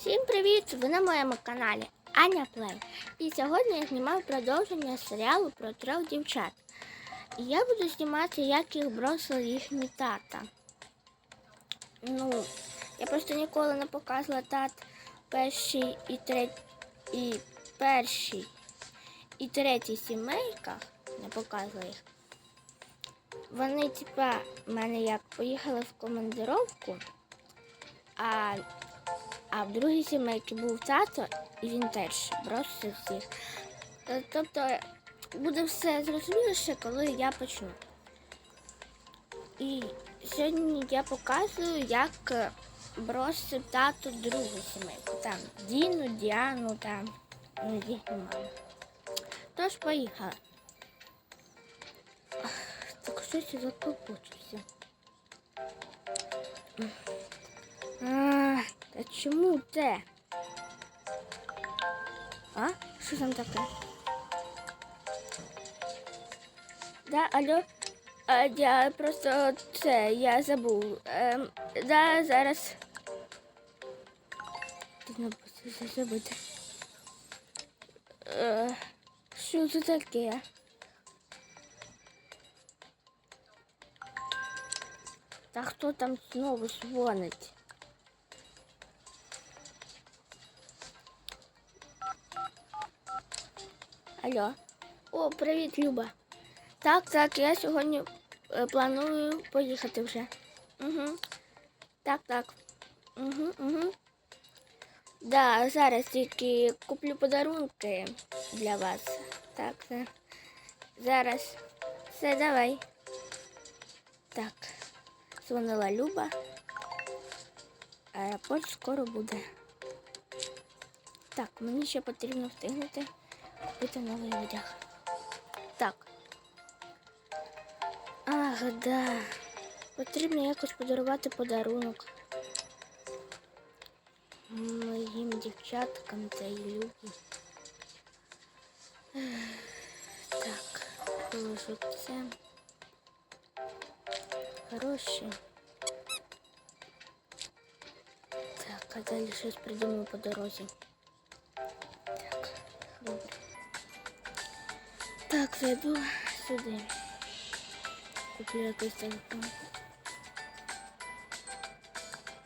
Всім привіт! Ви на моєму каналі Аня Плей. І сьогодні я знімаю продовження серіалу про трьох дівчат. І я буду знімати, як їх бросили їхні тата. Ну, я просто ніколи не показувала тат перший і третій і перший і третій сімейках. Не показувала їх. Вони, типа, в мене як поїхали в командировку, а а в другій сімейці був тато, і він теж бросив всіх. Е, Тобто буде все зрозуміліше, коли я почну. І сьогодні я показую, як е, бросив тато другу сімейку. Там Діну, Діану, там ну, їхню маму. Тож поїхали. Так щось я закопочився. А, та чому це? А? Що там таке? Да, алло. А, я просто це, я забув. Ем, да, зараз. Ти не будеш забути. Е, що це таке? Та хто там знову дзвонить? Алло. О, привіт, Люба. Так, так, я сьогодні е, планую поїхати вже. Угу. Так, так. Угу, угу. Да, зараз тільки куплю подарунки для вас. Так, це. Зараз. Все, давай. Так. Дзвонила Люба. Аеропорт скоро буде. Так, мені ще потрібно встигнути купити новий одяг. Так. Ах, да. Потрібно якось подарувати подарунок. Моїм дівчаткам та й любі. Так, положу це. Гроші. Так, а далі щось придумаю по дорозі. Так, зайду сюди. Куплю якийсь телефон.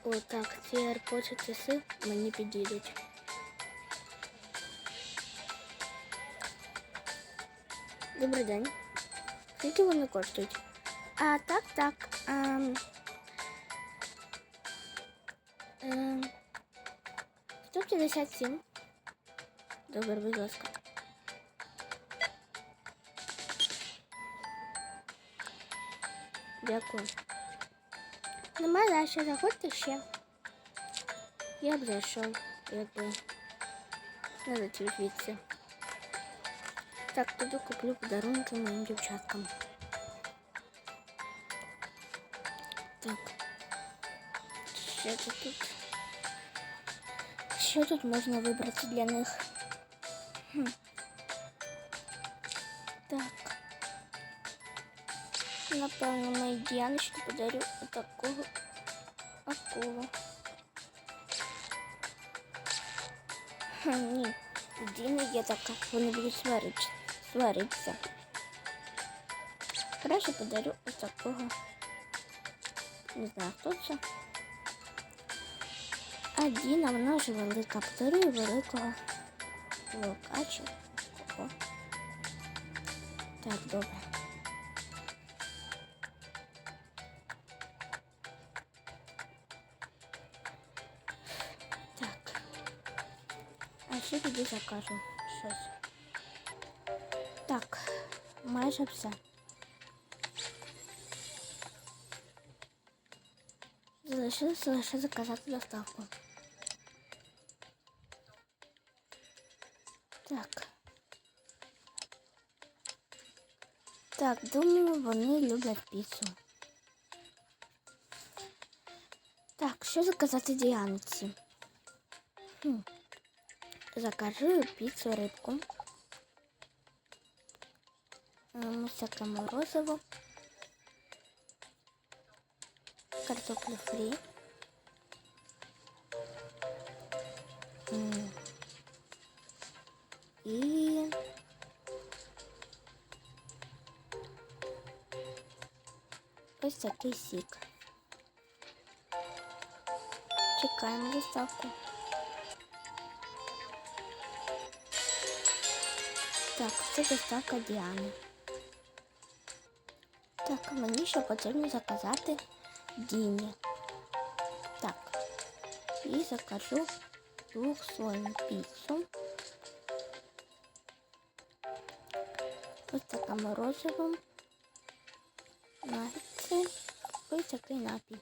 О, так, ці AirPods часи мені підійдуть. Добрий день. Скільки вони коштують? А, так, так. Ем, ем, 157. Добре, будь ласка. Дякую. Нема за що, заходьте ще. Я б зайшов, якби не звідси. Так, туди куплю подарунки моїм дівчаткам. Так. Що тут? Що тут можна вибрати для них? Хм. Напевно, моїй Діаночці подарю отакого акулу. Хм, ні, у Діни є така, вони будуть сваритися. сваритися. Краще подарю отакого. Не знаю, хто це. А Діна, вона вже велика. Подарую великого волкачу. Кого? Так, добре. А ще тоді закажу щось. Так, майже все. Залишилося лише заказати доставку. Так. Так, думаю, вони люблять піцу. Так, що заказати Діанці? Хм. закажу пиццу рыбку. Всякое морозиво. Картоплю фри. И... всякий сик. Чекаем доставку. Так, це доставка Діани. Так, мені ще потрібно заказати Діні. Так, і закажу двохслойну піцу. Ось така морозиво. Нагідці. Ось такий напій.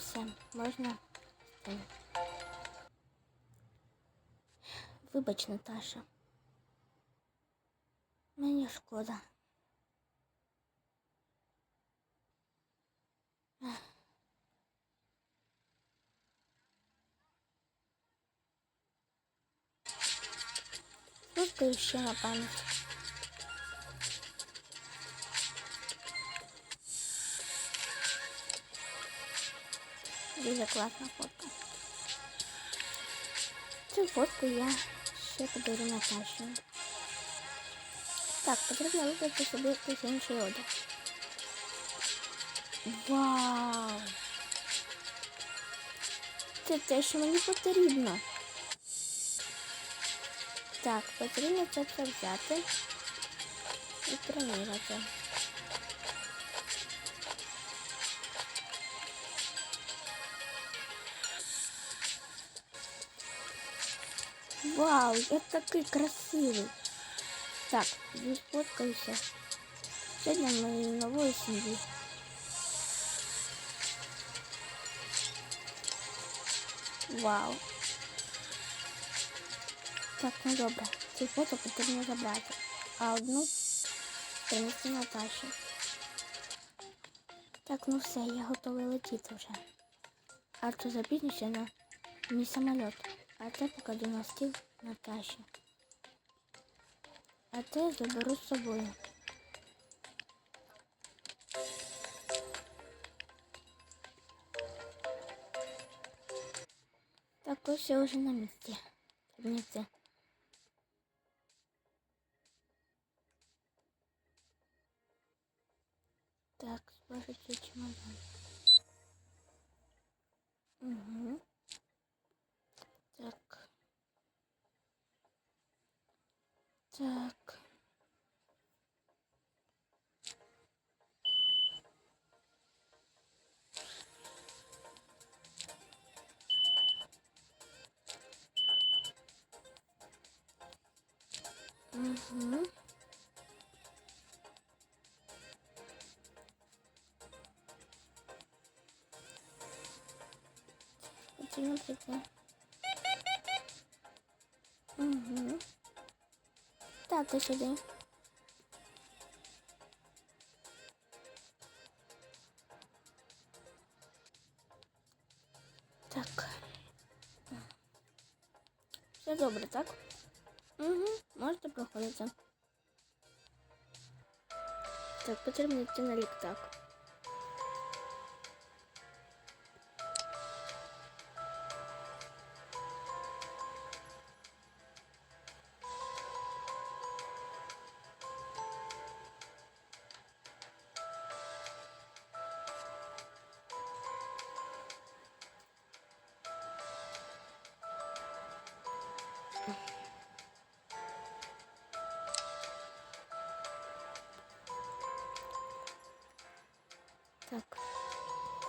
Все, можна. Вибач, Наташа. Мені шкода. Слухаю ще на пам'ять. Дуже класна фотка. Цю фотку я ще подарю Наташі. Так, потрібно вибрати собі якийсь інший. Вау! Це те, що мені потрібно. Так, потрібно це все взяти і приміряти. Вау, я такий красивий. Так, сфоткаюся. Сьогодні моєї нової сім'ї. Вау. Так, ну добре. Ці фото потрібно забрати. А одну принести Наташі. Так, ну все, я готовий летіти вже. А то запізнюся на мій самоліт. А це покладу на стіл Наташі. А це заберу з собою. Так, ось я вже на місці. Мені це. Так, спажите чемодан. Угу. Так. Угу. Потрібно прийти. Так, ти сюди. Так. Все добре, так? Угу, можете проходити. Так, потрібно йти на ліктак.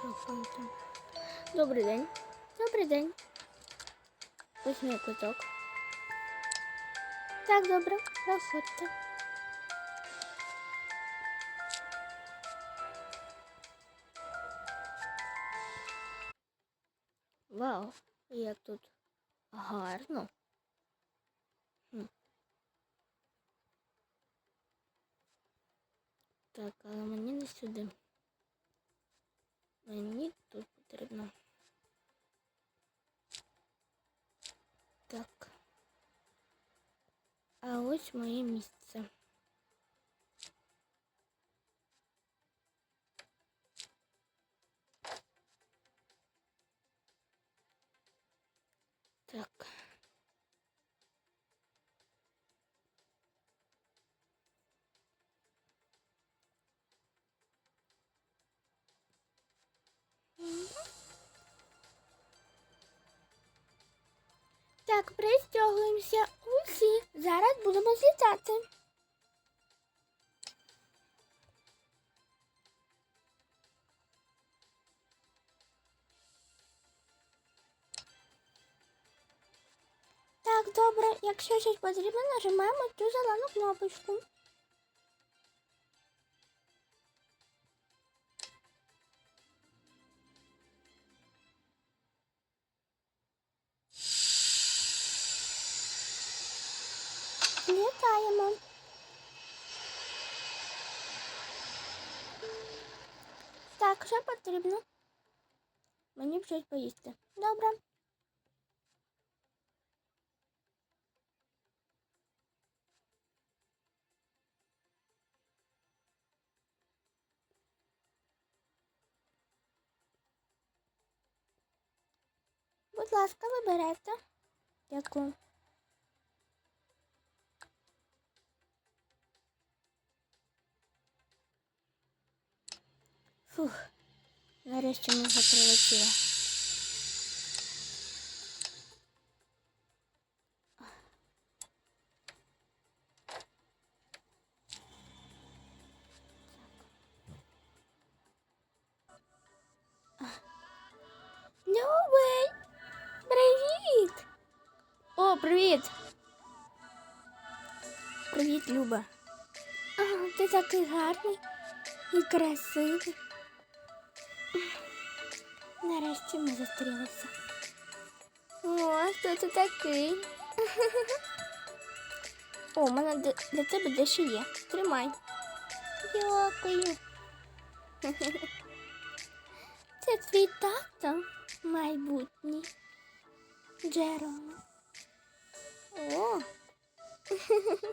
Проходьте. Добрий день. Добрий день. Ось мій. Так, добре, проходьте. Вау, як тут Гарно. Хм. Так, але мені не сюди. Мені тут потрібно. Так. А ось моє місце. Так. Так, пристягуємося усі. Зараз будемо злітати. Так, добре, якщо щось потрібно, нажимаємо цю зелену кнопочку. Так, що потрібно? Мені б щось поїсти. Добре. Будь ласка, виберете. Дякую. Фух, нарешті ми вже прилетіли. Привіт! О, привіт! Привіт, Люба. А, ти такий гарний і красивий. Нарешті ми зустрілися. О, хто ти такий? О, у мене для- тебе дещо є. Тримай. Дякую. Це твій тато майбутній. Джероме. О.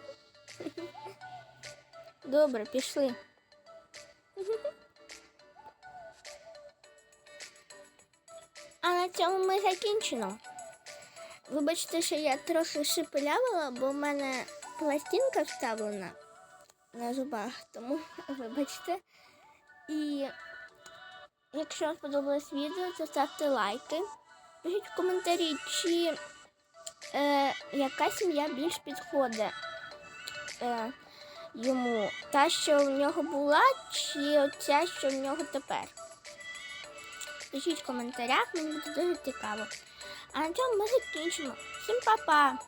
Добре, пішли. А на цьому ми закінчено. Вибачте, що я трохи шепелявила, бо в мене пластинка вставлена на зубах, тому вибачте. І якщо вам сподобалось відео, то ставте лайки. Пишіть в коментарі, чи е, яка сім'я більш підходить е, йому. Та, що в нього була, чи оця, що в нього тепер. Пишіть в коментарях, мені буде дуже цікаво. А на цьому ми закінчимо. Всім па-па!